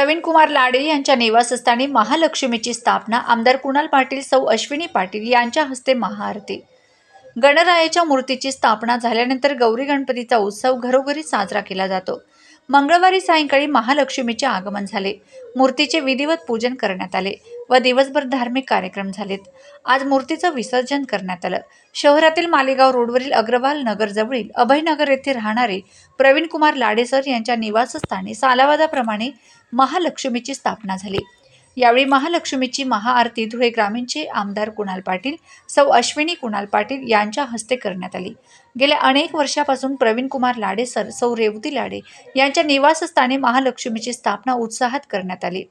प्रवीण कुमार लाडे यांच्या निवासस्थानी महालक्ष्मीची स्थापना आमदार कुणाल पाटील सौ अश्विनी पाटील यांच्या हस्ते महाआरती. गणरायाच्या मूर्तीची स्थापना झाल्यानंतर गौरी गणपतीचा उत्सव घरोघरी साजरा केला जातो. मंगळवारी सायंकाळी महालक्ष्मीचे आगमन झाले. मूर्तीचे विधिवत पूजन करण्यात आले. व दिवसभर धार्मिक कार्यक्रम झालेत. आज मूर्तीचं विसर्जन करण्यात आलं. शहरातील मालेगाव रोडवरील अग्रवाल नगरजवळील अभयनगर येथे राहणारे प्रवीण कुमार लाडेसर यांच्या निवासस्थानी सालावादाप्रमाणे महालक्ष्मीची स्थापना झाली. यावेळी महालक्ष्मीची महाआरती धुळे ग्रामीणचे आमदार कुणाल पाटील सौ अश्विनी कुणाल पाटील यांच्या हस्ते करण्यात आली. गेल्या अनेक वर्षापासून प्रवीण कुमार लाडे सर सौ रेवती लाडे यांच्या निवासस्थानी महालक्ष्मीची स्थापना उत्साहात करण्यात आली.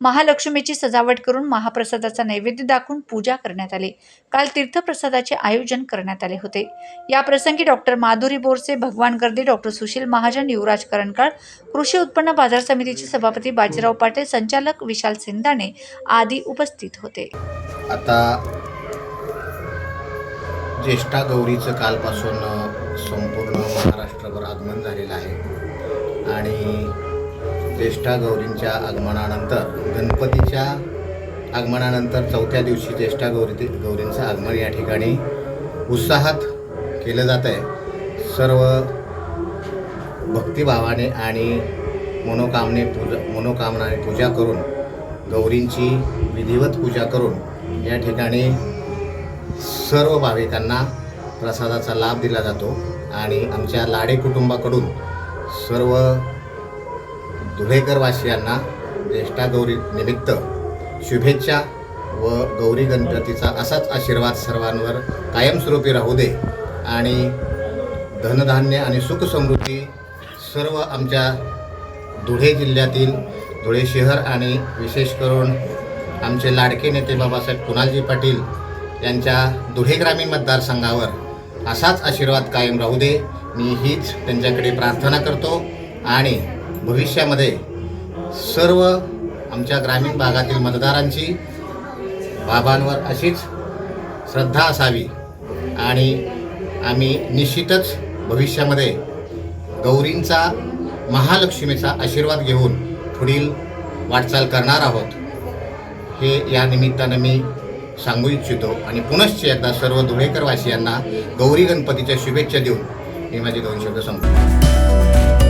महालक्ष्मीची सजावट करून महाप्रसादाचा नैवेद्य दाखवून पूजा करण्यात आली. काल तीर्थप्रसादाचे आयोजन करण्यात आले होते. या प्रसंगी डॉक्टर माधुरी बोरसे भगवान गर्दे डॉक्टर सुशील महाजन युवराज करणकाळ कृषी उत्पन्न बाजार समितीचे सभापती बाजीराव पाटील संचालक विशाल सिंदाणे आदी उपस्थित होते. आता ज्येष्ठा गौरीचं कालपासून संपूर्ण महाराष्ट्रभर आगमन झालेलं आहे. आणि ज्येष्ठा गौरींच्या आगमनानंतर गणपतीच्या आगमनानंतर चौथ्या दिवशी ज्येष्ठा गौरी गौरींचं आगमन या ठिकाणी उत्साहात केलं जात आहे सर्व भक्तिभावाने आणि मनोकामने पूजा मनोकामनाने पूजा करून गौरींची विधिवत पूजा करून या ठिकाणी सर्व भाविकांना प्रसादाचा लाभ दिला जातो आणि आमच्या लाडे कुटुंबाकडून सर्व धुळेकरवासियांना ज्येष्ठा गौरी निमित्त शुभेच्छा व गौरी गणपतीचा असाच आशीर्वाद सर्वांवर कायमस्वरूपी राहू दे आणि धनधान्य आणि सुखसमृद्धी सर्व आमच्या धुळे जिल्ह्यातील धुळे शहर आणि विशेष करून आमचे लाडके नेते बाबासाहेब कुणालजी पाटील यांच्या धुळे ग्रामीण मतदारसंघावर असाच आशीर्वाद कायम राहू दे. मी हीच त्यांच्याकडे प्रार्थना करतो आणि भविष्यामध्ये सर्व आमच्या ग्रामीण भागातील मतदारांची बाबांवर अशीच श्रद्धा असावी आणि आम्ही निश्चितच भविष्यामध्ये गौरींचा महालक्ष्मीचा आशीर्वाद घेऊन पुढील वाटचाल करणार आहोत. हे या निमित्तानं मी सांगू इच्छितो आणि पुनश्च एकदा सर्व धुळेकरवासियांना गौरी गणपतीच्या शुभेच्छा देऊन मी माझे दोन शब्द संपतो